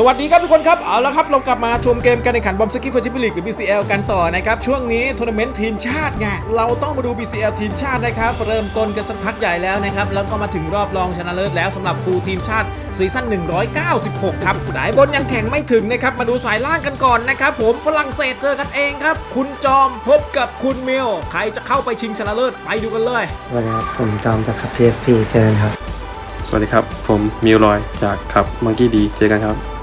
สวัสดีครับทุกคนครับ เอาละครับ เรากลับมาชมเกมการแข่งขันบอมสกิฟเฟอร์ชิปลีกหรือ BCL กันต่อนะครับ ช่วงนี้ทัวร์นาเมนต์ทีมชาติไงเราต้องมาดู BCL ทีมชาตินะครับ เริ่มต้นกันสักพักใหญ่แล้วนะครับ แล้วก็มาถึงรอบรองชนะเลิศแล้วสำหรับฟูลทีมชาติซีซั่น 196 ครับ สายบนยังแข่งไม่ถึงนะครับ มาดูสายล่างกันก่อนนะครับผมฝรั่งเศสเจอกันเองครับ คุณจอมพบกับคุณมิลใครจะเข้าไปชิงชนะเลิศไปดูกันเลยสวัสดีครับผมจอมจากขับ PSP เจอกันครับ สวัสดีครับ ผมมิวลอยจากขับมังกี้ดีเจอกันครับ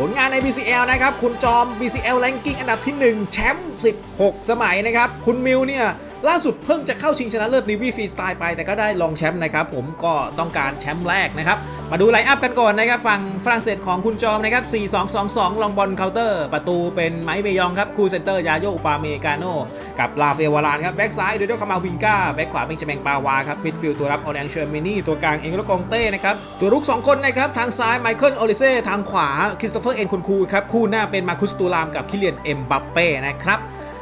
ผลงานใน BCL นะครับ คุณจอม BCL Ranking อันดับที่ 1 แชมป์ 16 สมัยนะครับ คุณมิวเนี่ย ล่าสุดเพิ่งจะเข้าชิงชนะเลิศนิวีฟรีสไตล์ไปแต่ก็ได้รองแชมป์นะครับผมก็ต้องการแชมป์แรกนะครับ มาดูไลน์อัพกันก่อนนะครับ ฝั่งฝรั่งเศสของคุณจอมนะครับ 4-2-2-2 ลองบอลเคาน์เตอร์ ประตูเป็นไมค์เบยองครับ คูเซนเตอร์ ยาโยอุปาเมกาโนกับลาเฟลวารานครับแบ็กซ้ายโดยด้วยคามาวิงกาแบ็กขวาเป็นเจเมงปาวาครับมิดฟิลด์ตัวรับออแดงเชอร์มินี่ตัวกลางเองโลกองเต้นะครับตัวรุก2คนนะครับทางซ้ายไมเคิลโอลิเซ่ทางขวาคริสโตเฟอร์เอ็นคุนคูครับคู่หน้าเป็นมาคุสตูรามกับคิเลียนเอ็มบัปเป้นะครับ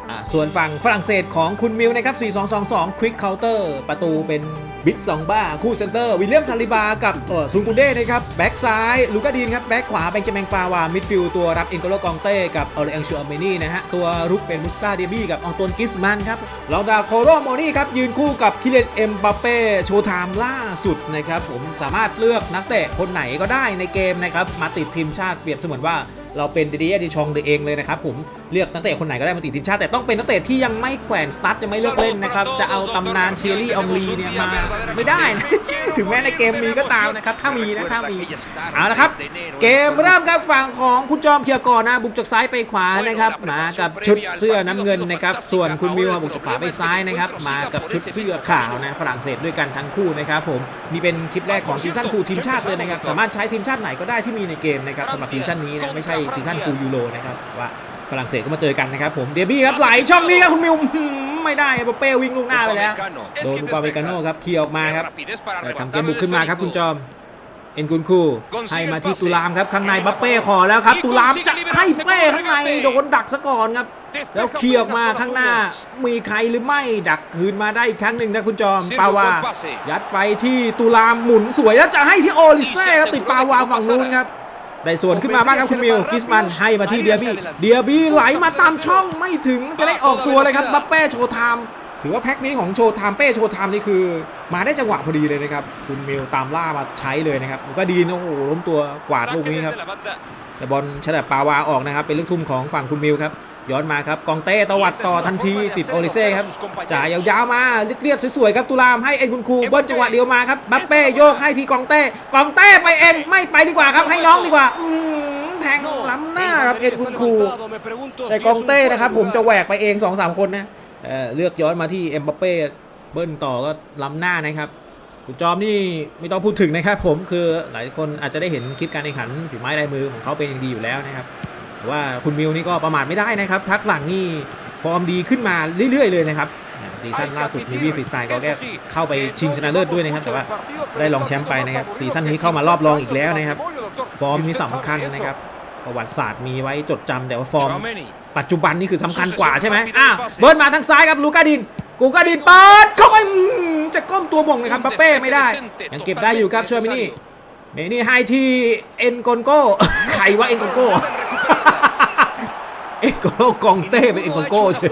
อ่าส่วนฝั่งฝรั่งเศสของคุณมิวนะครับ 4-2-2-2ควิกเคาน์เตอร์ประตูเป็น บิดสองบ้า คู่เซนเตอร์ วิลเลียมซาลิบา กับเออซุงกุนเด้นะครับแบ็กซ้าย ลูกาดีนครับ แบ็กขวาเป็นจแมงปาวา มิดฟิลตัวรับเอ็นโกโลกองเต้กับเออเรอังชูอัมเมนี่นะฮะ ตัวรุกเป็นมุสตาเดบี้กับอองตวนกิสมันครับลองดาโคโรโมนี่ครับ ยืนคู่กับคิเลนเอ็มบัปเป้โชว์ไทม์ล่าสุดนะครับผมสามารถเลือกนักเตะคนไหนก็ได้ในเกมนะครับมาติดทีมชาติเปรียบเสมือนว่า เราเป็นดีดีอดิชองเองเลยนะครับผมเลือกนักเตะคนไหนก็ได้มาติดทีมชาติ แต่ต้องเป็นนักเตะที่ยังไม่แขวนสตาร์ทยังไม่เลิกเล่นนะครับจะเอาตำนานเชียรี่อองลีเนี่ยมาไม่ได้นะ ถึงแม้ในเกมมีก็ตามนะครับ ถ้ามีนะถ้ามีเอาละครับ เกมเริ่มครับฝั่งของคุณจอมเคียร์ก่อนนะ บุกจากซ้ายไปขวานะครับ มากับชุดเสื้อน้ำเงินนะครับ ส่วนคุณมิวบุกจากขวาไปซ้ายนะครับ มากับชุดเสื้อขาวนะฝรั่งเศสด้วยกันทั้งคู่นะครับผมนี่เป็นคลิปแรกของซีซั่นฟูลทีมชาติเลยนะครับ สามารถใช้ทีมชาติไหนก็ได้ที่มีในเกมนะครับสำหรับซีซั่นนี้นะไม่ใช่ซีซั่นฟูลยูโรนะครับว่าฝรั่งเศสก็มาเจอกันนะครับผมเดบี้ครับไหลช่องนี้ครับคุณมิวหืม ไม่ได้ครับเป้วิ่งลูกหน้าไปแล้วโดนอุปาเมกาโน่ครับเคลียร์ออกมาครับแต่ทำเกมบุกขึ้นมาครับคุณจอมเอ็นกุนคูให้มาที่ตุลามครับข้างในบัปเป้ขอแล้วครับ ตุลามจะให้เป้ข้างในโดนดักซะก่อนครับ แล้วเคลียร์ออกมาข้างหน้า มีใครหรือไม่ดักคืนมาได้อีกครั้งหนึ่งนะคุณจอมปาวา ยัดไปที่ตุลามหมุนสวยแล้วจะให้ที่โอลิเซ่ครับติดปาวาฝั่งนู้นครับ ได้ส่วนขึ้นมาบ้างครับคุณมิวกิสมันให้มาที่เดียบี้เดียบี้ไหลมาตามช่องไม่ถึงจะได้ออกตัวเลยครับบัปเป้โชว์ไทม์ถือว่าแพ็คนี้ของโชว์ไทม์เป้โชว์ไทม์นี่คือ มาได้จังหวะพอดีเลยนะครับคุณมิวตามล่ามาใช้เลยนะครับก็ดีนะโอ้โหล้มตัวกวาดลูกนี้ครับแต่บอลฉลับปาวาออกนะครับเป็นลูกทุ่มของฝั่งคุณมิวครับ ย้อนมาครับกองเต้ตวัดต่อทันทีติดโอลิเซ่ครับจ่ายยาวๆมาเรียบๆสวยๆครับตุลามให้เอ็นคุณครูเบิ้ลจังหวะเดียวมาครับบัปเป้โยกให้ทีกองเต้กองเต้ไปเองไม่ไปดีกว่าครับให้น้องดีกว่าอืมแทงล้ำหน้าครับเอ็นคุณครูแต่กองเต้นะครับผมจะแหวกไปเอง2อสคนนะเอ่อเลือกย้อนมาที่เอ็มบัปเป้เบิ้ลต่อก็ล้ำหน้านะครับคุณจอมนี่ไม่ต้องพูดถึงนะครับผมคือหลายคนอาจจะได้เห็นคลิปการแข่งขันฝีไม้ลายมือของเขาเป็นอย่างดีอยู่แล้วนะครับแต่ ว่าคุณมิวนี่ก็ประมาทไม่ได้นะครับพักหลังนี่ฟอร์มดีขึ้นมาเรื่อย ๆ เลยนะครับซีซั่นล่าสุดนิวีฟรีสไตล์ก็แค่เข้าไปชิงชนะเลิศด้วยนะครับ แต่ว่าได้รองแชมป์ไปนะครับซีซั่นนี้เข้ามารอบรองอีกแล้วนะครับ ฟอร์มนี่สำคัญนะครับ ประวัติศาสตร์มีไว้จดจำแต่ว่าฟอร์ม ปัจจุบันนี่คือสำคัญกว่าใช่ไหมอะเบิร์นมาทางซ้ายครับลูกาดิน กูกาดินเปิดเข้าไปอื้อหือจะก้มตัวหม่งนะครับบัปเป้ไม่ได้ยังเก็บได้อยู่ครับเชอร์มินี่เมนี่ให้ที่เอ็นโกนโก้ใครว่าเอ็นโกนโก้ เอ็นโกนโก้กองเต้เป็นเอ็นโกนโก้เฉย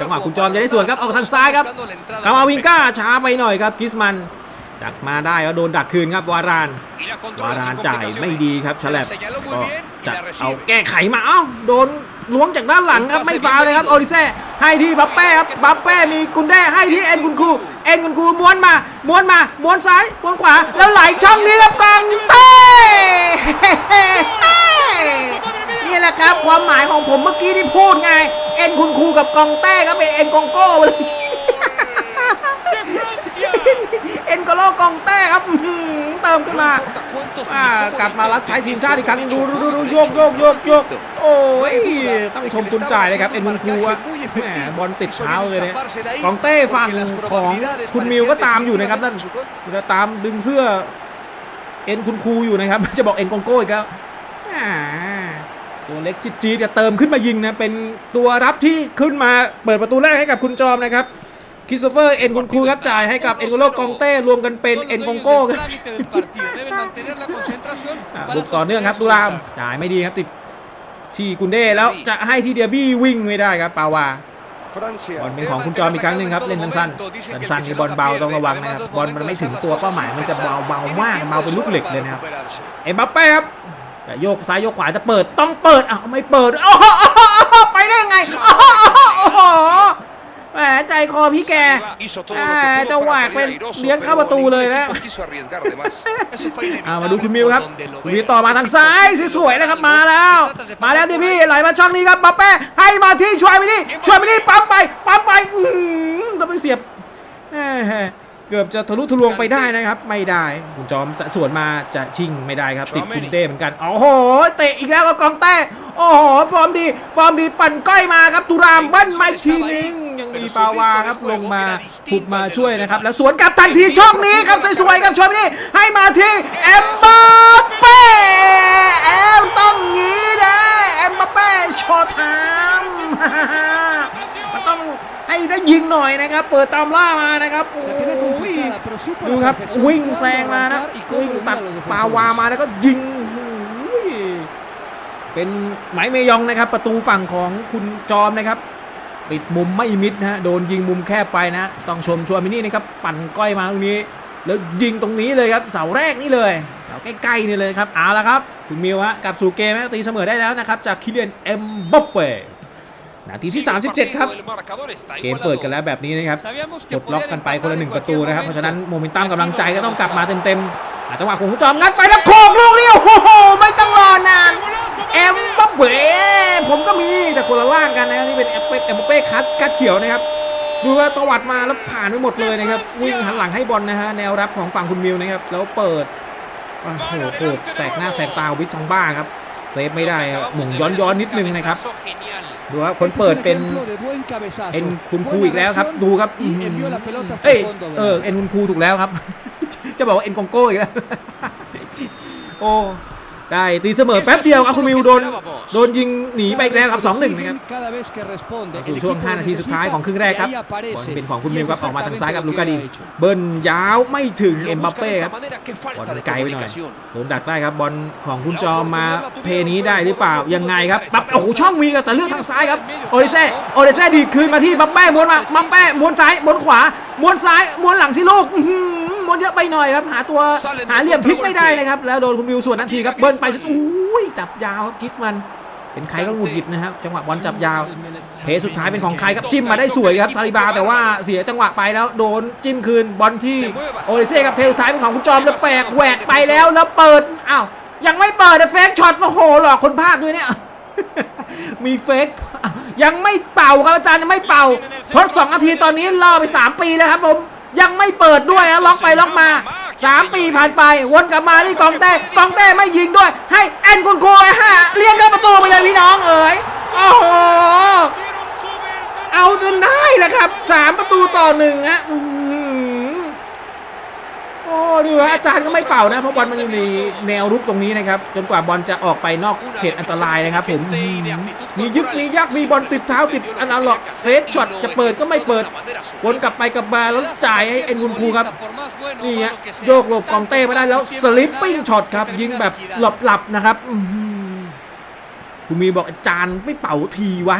จังหวะคุณจอมจะได้ส่วนครับ เอาทางซ้ายครับกามาวิงก้าช้าไปหน่อยครับกิสมันดักมาได้แล้วโดนดักคืนครับวาราน วารานจ่ายไม่ดีครับฉลับก็จะเอาแก้ไขมาเอ้าโดนล้วงจากด้านหลังครับไม่ฟาวเลยครับโอริเซ่ให้ที่บัปเป้ครับบัปเป้มีกุนเด้ให้ที่เอ็นกุนคูเอ็นกุนคูม้วนมาม้วนมาม้วนซ้ายม้วนขวาแล้วไหลช่องนี้ครับกองเต้ นี่แหละครับ ความหมายของผมเมื่อกี้ที่พูดไง เอ็นคุณครูกับกองเต้ก็เป็นเอ็นกองโก้เลยเอ็นกโลกองเต้ครับเติมขึ้นมาอ่ากลับมารับใช้ทีมชาติอีกครั้งดูดูดูโยกโยกโยกโยกโอ้ยต้องชมคุณจ่ายเลยครับเอ็นคุณครูอะแหมบอลติดเท้าเลยเนี่ยกองเต้ฝั่งของคุณมิวก็ตามอยู่นะครับนั่นจะตามดึงเสื้อ เอ็นคุณครูอยู่นะครับ จะบอกเอ็นกองโก้อีกแล้ว ตัวเล็กจี๊ดๆจะเติมขึ้นมายิงนะเป็นตัวรับที่ขึ้นมาเปิดประตูแรกให้กับคุณจอมนะครับคริสโตเฟอร์เอ็นกุนคูครับจ่ายให้กับเอ็นโกโลกองเต้รวมกันเป็นเอ็นกงโก้ครับอะบุกต่อเนื่องครับตุรามจ่ายไม่ดีครับติดที่กุนเด้แล้วจะให้ที่เดียบี้วิ่งไม่ได้ครับปาวาบอลเป็นของคุณจอมอีกครั้งหนึ่งครับเล่นสั้นๆสั้นๆคือบอลเบาต้องระวังนะครับบอลมันไม่ถึงตัวเป้าหมายมันจะเบาเบามากเบาเป็นลูกเหล็กเลยนะครับเอ็มบัปเป้ครับ จะโยกซ้ายโยกขวาจะเปิดต้องเปิดอ้าวไม่เปิดโอ้โหไปได้ยังไงโอ้โหโอ้โหแหมใจคอพี่แกอ่าจะแหวกเป็นเลี้ยงเข้าประตูเลยนะามาดูคุณมิวครับมิวต่อมาทางซ้ายสวยๆนะครับมาแล้ว มาแล้วดิพี่ไหลมาช่องนี้ครับบัปเป้ให้มาที่ช่วยไปนี่ช่วยไปนี่ปั๊มไปปั๊มไปอืมต้องไปเสียบ เกือบจะทะลุทะลวงไปได้นะครับ ไม่ได้คุณจอมสวนมาจะชิงไม่ได้ครับ ติดคุณเต้เหมือนกันโอ้โหเตะอีกแล้วก็กองเต้โอ้โหฟอร์มดีฟอร์มดีปั่นก้อยมาครับตุรามเบิ้ลมาอีกทีนึงยังมีปาวาครับลงมาผุดมาช่วยนะครับ แล้วสวนกลับทันทีช่องนี้ครับสวยๆครับชมนี่ให้มาที่เอ็มบัปเป้เอ็มต้องงี้นะเอ็มบัปเป้โชว์ไทม์ มันต้อง ให้ได้ยิงหน่อยนะครับ เปิดตามล่ามานะครับโอ้ยดูครับวิ่งแซงมานะวิ่งตัดปาวามาแล้วก็ยิงเป็นไหมเมยองนะครับ ประตูฝั่งของคุณจอมนะครับปิดมุมไม่มิดนะโดนยิงมุมแคบไปนะต้องชมชัวมินี่นะครับปั่นก้อยมาตรงนี้ แล้วยิงตรงนี้เลยครับเสาแรกนี่เลยเสาใกล้ๆนี่เลยครับเอาละครับ คุณมิวฮะกลับสู่เกมแล้วตีเสมอได้แล้วนะครับจากคิเลียนเอ็มบัปเป้ นาทีที่ 37 ครับ เกมเปิดกันแล้วแบบนี้นะครับกดล็อกกันไปคนละหนึ่งประตูนะครับ เพราะฉะนั้นโมเมนตัมกำลังใจก็ต้องกลับมาเต็มๆอะจังหวะของคุณจอมงัดไปแล้วโขกลูกนี้โอ้โหไม่ต้องรอนานเอ็มบัปเป้ผมก็มีแต่คนละล่างกันนะครับนี่เป็นเอ็มเป้เอ็มบัปเป้คัดคัดเขียวนะครับดูว่าตวัดมาแล้วผ่านไปหมดเลยนะครับวิ่งหันหลังให้บอลนะฮะแนวรับของฝั่งคุณมิวนะครับแล้วเปิดโอ้โหโขกแสกหน้าแสกตาวิทซองบ้าครับเซฟไม่ได้ครับหม่งย้อนย้อนๆนิดนึงนะครับ ดูว่าคนเปิดเป็นเอ็นคุณครูอีกแล้วครับ ดูครับอื้อหือเอ้ยเออเอ็นคุณครูถูกแล้วครับ จะบอกว่าเอ็นกองโก้อีกแล้วโอ้ ได้ตีเสมอแป๊บเดียวครับคุณมิวโดนโดนยิงหนีไปอีกแล้วครับสองหนึ่งนะครับเข้าสู่ช่วง 5 นาทีสุดท้ายของครึ่งแรกครับบอลเป็นของคุณมิวครับออกมาทางซ้ายกับลูกาดินเบิ้ลยาวไม่ถึงเอ็มบัปเป้ครับบอลไกลไปหน่อยโดนดักได้ครับบอลของคุณจอมมาเพนี้ได้หรือเปล่ายังไงครับปั๊บโอ้โหช่องมีครับแต่เลือกทางซ้ายครับโอเดเซ่โอเดเซ่ดีดคืนมาที่บัปเป้ม้วนมาบัปเป้ม้วนซ้ายม้วนขวาม้วนซ้ายม้วนหลังสิลูกอื้อหือ ม้วนเยอะไปหน่อยครับ หาตัวหาเหลี่ยมพลิกไม่ได้นะครับ แล้วโดนคุณมิวส่วนนาทีครับเบิ้ลไปอุ้ยจับยาวครับกิสมัน เป็นใครก็หงุดหงิดนะครับจังหวะบอลจับยาว เพสุดท้ายเป็นของใครครับจิ้มมาได้สวยครับซาลิบาแต่ว่าเสียจังหวะไปแล้วโดนจิ้มคืนบอลที่โอเลเซ่ครับเพสุดท้ายเป็นของคุณจอมแล้วแปลกแหวกไปแล้วแล้วเปิดอ้าวยังไม่เปิดเฟกช็อตโอ้โหหลอกคนภาคด้วยเนี่ยมีเฟกอ้าวยังไม่เป่าครับอาจารย์ยังไม่เป่า ทดสองนาทีตอนนี้รอไป 3 ปีแล้วครับผม ยังไม่เปิดด้วยนะล็อกไปล็อกมา3ปีผ่านไปวนกลับมาที่กองเต้กองเต้ไม่ยิงด้วย ให้แอนคุณครูฮะเลี้ยงเข้าประตูไปเลยพี่น้องเอ๋ยโอ้โหเอาจนได้แหละครับสามประตูต่อหนึ่งฮะอื้อหือโอ้ ดูฮะอาจารย์ก็ไม่เป่านะเพราะบอลมันอยู่ในแนวรุกตรงนี้นะครับ จนกว่าบอลจะออกไปนอกเขตอันตรายนะครับผมอื้อหือมียึกมียักมีบอลติดเท้าติดอนาล็อกเซฟช็อตจะเปิดก็ไม่เปิดวนกลับไปกลับมาแล้วจ่ายให้เอ็นกุนคูครับนี่ฮะโยกหลบกองเต้ไม่ได้แล้วสลิปปิ้งช็อตครับ ยิงแบบหลับๆนะครับอื้อหือคุณมีบอกอาจารย์ไม่เป่าทีวะ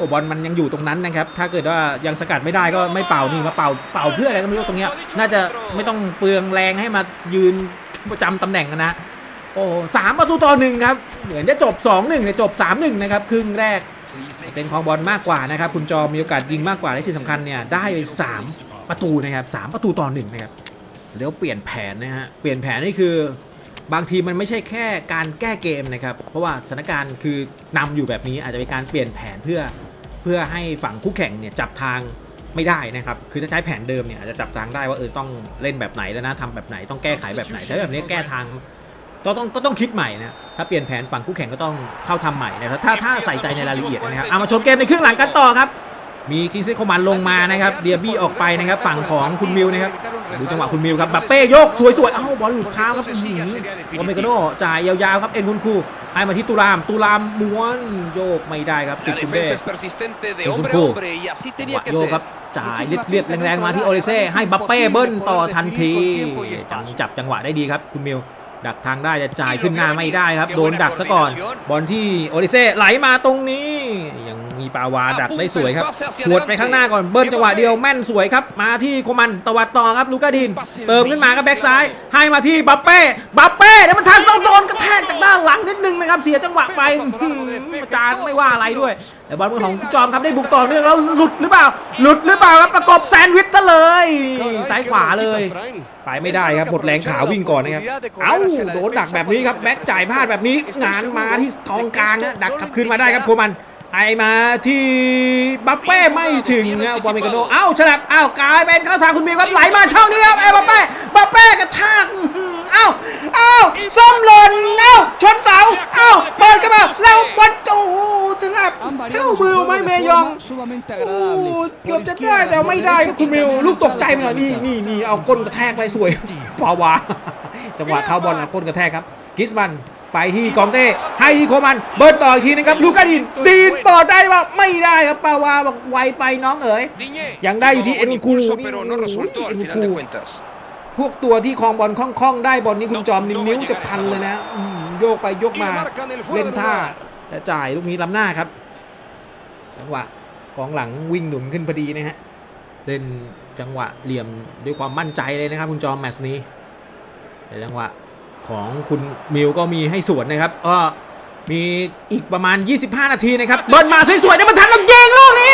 โอ้บอลมันยังอยู่ตรงนั้นนะครับ ถ้าเกิดว่ายังสกัดไม่ได้ก็ไม่เป่านี่มาเป่าเป่าเพื่ออะไรก็ไม่รู้ตรงเนี้ย น่าจะไม่ต้องเปลืองแรงให้มายืนประจำตำแหน่งนะโอ้สามประตูต่อหนึ่งครับ เหมือนจะจบ 2-1เนี่ยจบ 3-1 นะครับ ครึ่งแรกเป็นของบอลมากกว่านะครับ คุณจอมมีโอกาสยิงมากกว่าและที่สำคัญเนี่ยได้ไป3ประตูนะครับสามประตูต่อหนึ่งนะครับแล้วเปลี่ยนแผนนะฮะเปลี่ยนแผนนี่คือบางทีมันไม่ใช่แค่การแก้เกมนะครับ เพราะว่าสถานการณ์คือนำอยู่แบบนี้อาจจะเป็นการเปลี่ยนแผนเพื่อ เพื่อให้ฝั่งคู่แข่งเนี่ยจับทางไม่ได้นะครับ คือถ้าใช้แผนเดิมเนี่ยอาจจะจับทางได้ว่าเออต้องเล่นแบบไหนแล้วนะทำแบบไหนต้องแก้ไขแบบไหนถ้าแบบนี้แก้ทางก็ต้องก็ต้องคิดใหม่นะ ถ้าเปลี่ยนแผนฝั่งคู่แข่งก็ต้องเข้าทำใหม่นะครับถ้าถ้าใส่ใจในรายละเอียดนะครับเอามาชมเกมในครึ่งหลังกันต่อครับ มีคิงซี่โคมันลงมานะครับ เดียบี้ออกไปนะครับ ฝั่งของคุณมิวนะครับ ดูจังหวะคุณมิวครับบัปเป้โยกสวยๆ เอ้าบอลหลุดเท้าครับบอหือโอเมกาโนจ่ายยาวๆครับเอ็นคุณคู ให้มาที่ตุราม ตุรามม้วนโยกไม่ได้ครับติด La คุณเด้ defensa es persistente de En hombre a Kunku. hombre y así จังห tenía วะ que โยก ser. ครับจ่ายเลียดๆแรงๆมาที่โอริเซ่ให้บัปเป้เบิ้ลต่อทันทีจังจับจังหวะได้ดีครับคุณมิวดักทางได้จะจ่ายขึ้นหน้าไม่ได้ครับ โดนดักซะก่อน บอลที่โอริเซ่ไหลมาตรงนี้ ยังมีปาวาดักได้สวยครับหวดไปข้างหน้าก่อนเบิ้ลจังหวะเดียวแม่นสวยครับ มาที่โคมันตวัดต่อครับลูกาดิน เติมขึ้นมาครับแบ็กซ้าย ให้มาที่บัปเป้บัปเป้เดี๋ยวมันทัสต้องโดนกระแทกจากด้านหลังนิดนึงนะครับเสียจังหวะไปอื้อหืออาจารย์ไม่ว่าอะไรด้วยแต่บอลเป็นของจอมครับได้บุกต่อเนื่องแล้วหลุดหรือเปล่า หลุดหรือเปล่าครับประกบแซนด์วิชซะเลยซ้ายขวาเลยไปไม่ได้ครับหมดแรงขาวิ่งก่อนนะครับเอ้าโดนดักแบบนี้ครับแบ็กจ่ายพลาดแบบนี้งานมาที่กองกลางนะดักกลับคืนมาได้ครับโคมัน ไอมาที่บัปเป้ไม่ถึงนะบอลเมกาโนเอ้าฉลับเอ้ากลายเป็นเข้าทางคุณมีครับไหลมาช่องนี้ครับไอ้บัปเป้บัปเป้กระชากอื้อหือเอ้าเอ้าส้มหล่นเอ้าชนเสาเอ้าเปิดกันมาแล้วบอลโอ้โหฉลับเข้ามือไม่เมยองโอ้โหเกือบจะได้แต่ไม่ได้ครับคุณมิวลูกตกใจไปหน่อยนี่นี่นี่เอาก้นกระแทกไปสวยปาวาจังหวะเข้าบอลนะก้นกระแทกครับกิสมัน ไปที่กองเต้ให้ที่โคมันเบิร์นต่ออีกทีนึงครับลูกาดินดีนต่อได้ว่าไม่ได้ครับปาวาบอกไวไปน้องเอ๋ยยังได้อยู่ที่เอ็นคูนี่เอ็นคูพวกตัวที่คลองบอลคล่องๆได้บอลนี้คุณจอมนิ้วนิ้วจะพันเลยนะโยกไปโยกมาเล่นท่าและจ่ายลูกนี้ล้ำหน้าครับจังหวะกองหลังวิ่งหนุนขึ้นพอดีนะฮะเล่นจังหวะเหลี่ยมด้วยความมั่นใจเลยนะครับคุณจอมแมตช์นี้แต่จังหวะ ของคุณมิวก็มีให้สวนนะครับก็มีอีกประมาณ 25 นาทีนะครับ เบิร์นมาสวยๆได้บรรทัดแล้วยิงลูกนี้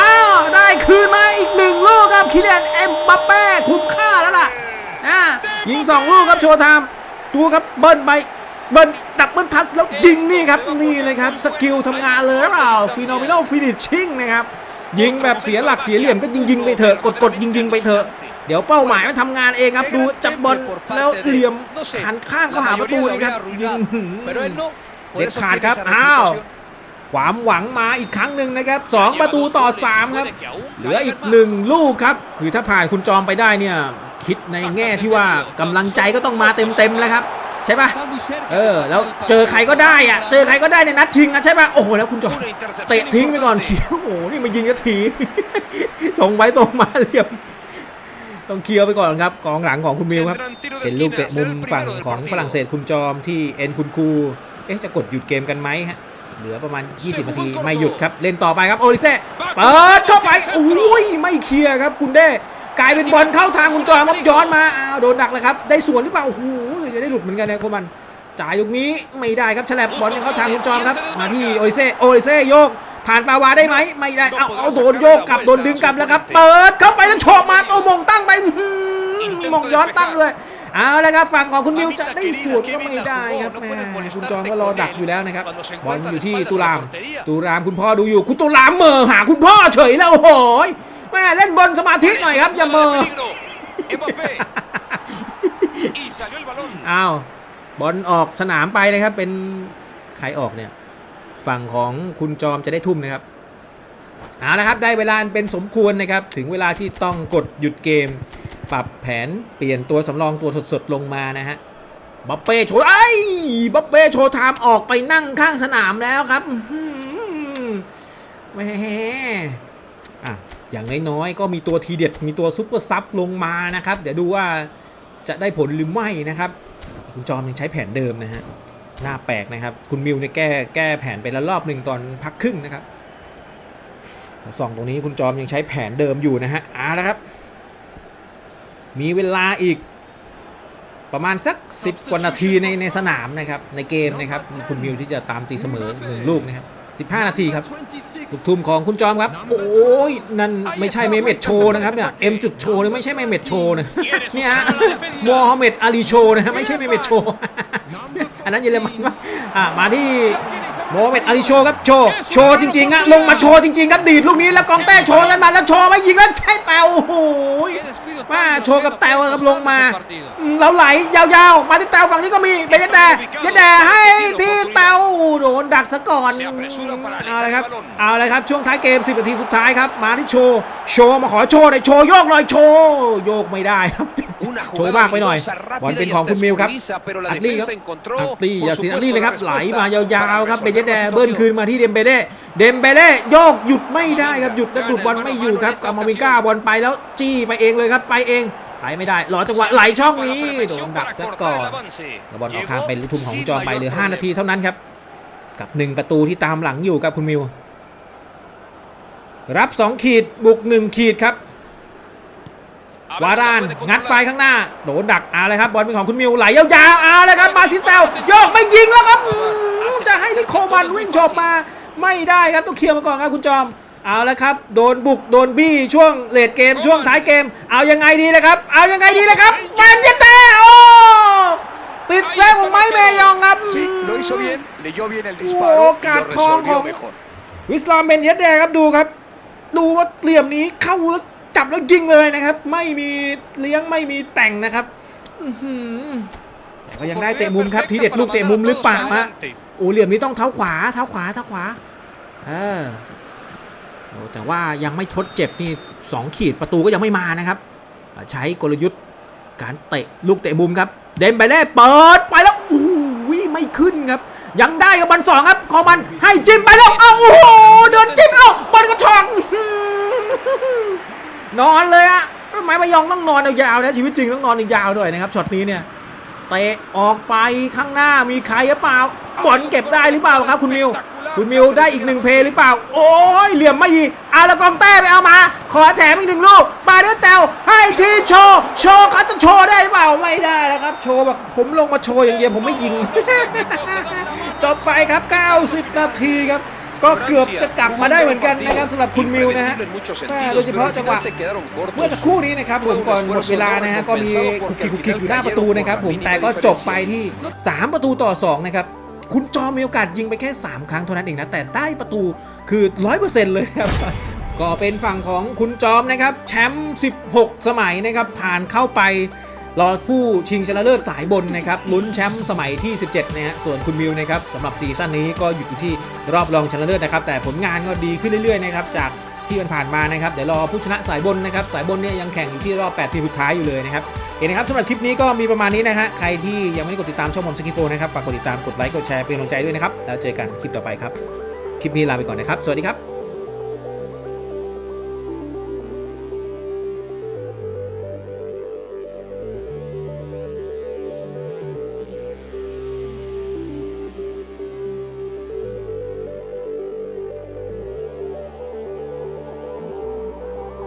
อ้าว ได้คืนมาอีกหนึ่งลูกครับคิเลนเอ็มบัปเป้คุ้มค่าแล้วล่ะอ่ายิงสองลูกครับโชว์ไทม์ดูครับเบิ้ลไปเบิ้ลดับเบิ้ลทัสแล้วยิงนี่ครับนี่เลยครับสกิลทำงานเลยหรือเปล่าฟีโนมิโนฟินิชชิ่งนะครับยิงแบบเสียหลักเสียเหลี่ยมก็ยิงยิงไปเถอะกดกดยิงยิงไปเถอะ เดี๋ยวเป้าหมายมันทำงานเองครับดูจับบอลแล้วเหลี่ยมหันข้างเข้าหาประตูนี่ครับยิงหืม Pero él no. Por Dead eso card quiere ครับ esa อ้าว recuperación. ความหวังมาอีกครั้งหนึ่งนะครับสองประตูต่อ 3 ครับ เหลืออีกหนึ่งลูกครับ คือถ้าผ่านคุณจอมไปได้เนี่ย คิดในแง่ที่ว่ากำลังใจก็ต้องมาเต็มๆแล้วครับ ใช่ปะเออ แล้วเจอใครก็ได้อะเจอใครก็ได้ในนัดชิงอะใช่ปะโอ้โหแล้วคุณจอม Una intercepción เตะทิ้งไปก่อน importante. เขียวโอ้โหนี่มายิงกระถีส่งไว้ตรงมาเรียบ ต้องเคลียร์ไปก่อนครับกองหลังของคุณมิวครับ Tendrán tiro de เป็นลูก esquina, เตะมุม ser el ฝั่ง primero del ของ partido. ฝรั่งเศสคุณจอมที่เอ็นคุณคูเอ๊ะจะกดหยุดเกมกันไหมฮะเหลือประมาณ 20 นาที ไม่หยุดครับ เล่นต่อไปครับโอริเซ่เปิดเข้าไปอุ้ยไม่เคลียร์ครับคุณเด้กลายเป็นบอลเข้าทางคุณจอมครับย้อนมาอ้าวโดนดักเลยครับได้สวนหรือเปล่าโอ้โหจะได้หลุดเหมือนกันนะโคมันจ่ายลูกนี้ไม่ได้ครับฉลับบอลยังเข้าทางคุณจอมครับมาที่โอริเซ่โอริเซ่โยก ผ่านปาวาได้ไหมไม่ได้เอาเอาโดนโยกกลับโดนดึงกลับแล้วครับ เปิดเข้าไปแล้วโฉบมาโตมงตั้งไปอื้อหือมีมงย้อนตั้งด้วยเอาละครับฝั่งของคุณมิวจะได้สวนก็ไม่ได้ครับแม่คุณจอมก็รอดักอยู่แล้วนะครับบอลอยู่ที่ตุลาม ตุลามคุณพ่อดูอยู่ คุณตุลามเหมอหาคุณพ่อเฉยแล้วโอ้โหยแม่เล่นบอลสมาธิหน่อยครับอย่าเหมอ Peligro. Mbappé. Y salió el balón. อ้าวบอลออกสนามไปนะครับเป็นใครออกเนี่ย ฝั่งของคุณจอมจะได้ทุ่มนะครับเอาละครับได้เวลาเป็นสมควรนะครับถึงเวลาที่ต้องกดหยุดเกม ปรับแผนเปลี่ยนตัวสำรองตัวสดๆลงมานะฮะบัปเป้โชว์ไอ้บัปเป้โชว์ไทม์ออกไปนั่งข้างสนามแล้วครับแหมอะอย่างน้อยๆก็มีตัวทีเด็ดมีตัวซุปเปอร์ซับลงมานะครับ เดี๋ยวดูว่าจะได้ผลหรือไม่นะครับ คุณจอมยังใช้แผนเดิมนะฮะ หน่าแปลกนะครับ คุณมิวเนี่ยแก้แก้แผนไปแล้วรอบหนึ่งตอนพักครึ่งนะครับแต่ส่องตรงนี้คุณจอมยังใช้แผนเดิมอยู่นะฮะเอาละครับ มีเวลาอีกประมาณสัก 10 กว่านาทีในในสนามนะครับ ในเกมนะครับ คุณมิวที่จะตามตีเสมอหนึ่งลูกนะครับ15 นาทีครับลูกทุ่มของคุณจอมครับ โอ้ยนั่นไม่ใช่เมเมดโชนะครับเนี่ยเอ็มจุดโชเนี่ยไม่ใช่เมเมดโชนะเนี่ยฮะโมฮัมเหม็ดอาลีโชนะไม่ใช่เมเมดโช อันนั้นเยอรมันมาอ่ามาที่ โมฮัมเหม็ดอาลีโชว์ครับโชว์โชว์จริงๆอะลงมาโชว์จริงๆครับดีดลูกนี้แล้วกองแต้โชว์กันมาแล้วโชว์มายิงแล้วใช่เปล่าโอ้โห Qué descuido มาโชว์กับแตวครับลงมาอืมเราไหลยาวๆ มาที่แตวฝั่งนี้ก็มีเบยดแดเบยดแดให้ที่แตวโดนดักซะก่อนเอาเลยครับเอาเลยครับช่วงท้ายเกม 10นาทีสุดท้ายครับมาที่โชว์โชว์มาขอโชว์หน่อยโชว์โยกหน่อยโชว์โยกไม่ได้ครับโชว์มากไปหน่อยบอลเป็นของคุณมิวครับอัดลี่ครับอัดลี่อย่าเสียอัดลี่เลยครับไหลมายาวๆครับเบยดแดเบิ้ลคืนมาที่เดมเบเล่เดมเบเล่โยกหยุดไม่ได้ครับหยุดและดูดบอลไม่อยู่ครับกามาวิก้าบอลไปแล้วจี้ไปเองเลยครับไปเองไปไม่ได้รอจังหวะไหลช่องนี้โดนดักซะก่อนแล้วบอลออกทางเป็นลูกทุ่มของจอมไปเหลือ 5 นาทีเท่านั้นครับ กับ 1 ประตูที่ตามหลังอยู่ครับคุณมิว รับ 2 ขีดบุก 1 ขีดครับ วารานงัดไปข้างหน้า โดนดักเอาเลยครับ บอลเป็นของคุณมิวไหลยาวๆเอาเลยครับมาซิสเตลโยกไม่ยิงแล้วครับอืม จะให้นิโคมันวิ่งโฉบมาไม่ได้ครับต้องเคลียร์มาก่อนครับคุณจอม เอาแล้วครับ โดนบุกโดนบี้ช่วงเลดเกมช่วงท้ายเกม เอายังไงดีเลยครับ เอายังไงดีเลยครับแมนเยเต้โอ้ติดแซงของไม้เมยองครับ Sí, lo hizo bien, leyó bien el Oh, disparo y lo cartón, resolvió oh. mejor. วิสลามเบนเยสแดงครับดูครับ ดูว่าเหลี่ยมนี้เข้าแล้วจับแล้วยิงเลยนะครับ ไม่มีเลี้ยงไม่มีแต่งนะครับอื้อหือแต่ก็ยังได้เตะมุมครับทีเด็ดลูกเตะมุมหรือเปล่าฮะโอ้เหลี่ยมนี้ต้องเท้าขวาเท้าขวาเท้าขวา เออโอ้แต่ว่ายังไม่ทดเจ็บนี่สองขีดประตูก็ยังไม่มานะครับ ใช้กลยุทธ์การเตะลูกเตะมุมครับ เดมไปเล่เปิดไปแล้วโอ้โหไม่ขึ้นครับ ยังได้กับบอลสองครับคอมันให้จิ้มไปแล้วเอ้าโอ้โหเดินจิ้มเอ้าบอลกระชอกนอนเลยอะไม้มายองต้องนอนยาวๆนะชีวิตจริงต้องนอนยาวด้วยนะครับช็อตนี้เนี่ย เตะออกไปข้างหน้ามีใครหรือเปล่าบอลเก็บได้หรือเปล่าครับ คุณมิว คุณมิวได้อีกหนึ่งเพลย์หรือเปล่า โอ้ยเหลี่ยมไม่ดีอาละกองแต้ไปเอามา ขอแถมอีกหนึ่งลูกมาเดอร์เตลให้ทีโชว์โชว์เขาจะโชว์ได้หรือเปล่าไม่ได้แล้วครับ โชว์แบบผมลงมาโชว์อย่างเดียวผมไม่ยิงจบไปครับ 90 นาทีครับ ก็เกือบจะกลับมาได้เหมือนกันนะครับสำหรับคุณมิวนะฮะ Impredecible en muchos แม่ sentidos, โดยเฉ pero พาะ al จังหวะ final se quedaron เมื่อ cortos. สักครู่นี้นะครับผมก่อนหมดเวลานะฮะก็มีคุกคิกคุกคิกอยู่หน้าประตูนะครับผมแต่ก็จบไปที่ 3 ประตูต่อ 2 นะครับคุณจอมมีโอกาสยิงไปแค่ 3 ครั้งเท่านั้นเองนะ แต่ได้ประตูคือ 100%เลยครับ ก็เป็นฝั่งของคุณจอมนะครับ แชมป์ 16 สมัยนะครับ ผ่านเข้าไป รอผู้ชิงชนะเลิศสายบนนะครับลุ้นแชมป์สมัยที่ 17 นะฮะส่วนคุณมิวนะครับสำหรับซีซั่นนี้ก็หยุดอยู่ที่รอบรองชนะเลิศนะครับ แต่ผลงานก็ดีขึ้นเรื่อยๆนะครับจากที่มันผ่านมานะครับ เดี๋ยวรอผู้ชนะสายบนนะครับ สายบนเนี่ยยังแข่งอยู่ที่รอบ 8 ทีมสุดท้ายอยู่เลยนะครับเห็นนะครับสำหรับคลิปนี้ก็มีประมาณนี้นะฮะใครที่ยังไม่ได้กดติดตามช่องผมสกิโฟนะครับฝากกดติดตามกดไลค์กดแชร์เป็นกำลังใจด้วยนะครับแล้วเจอกันคลิปต่อไปครับคลิปนี้ลาไปก่อนนะครับสวัสดีครับ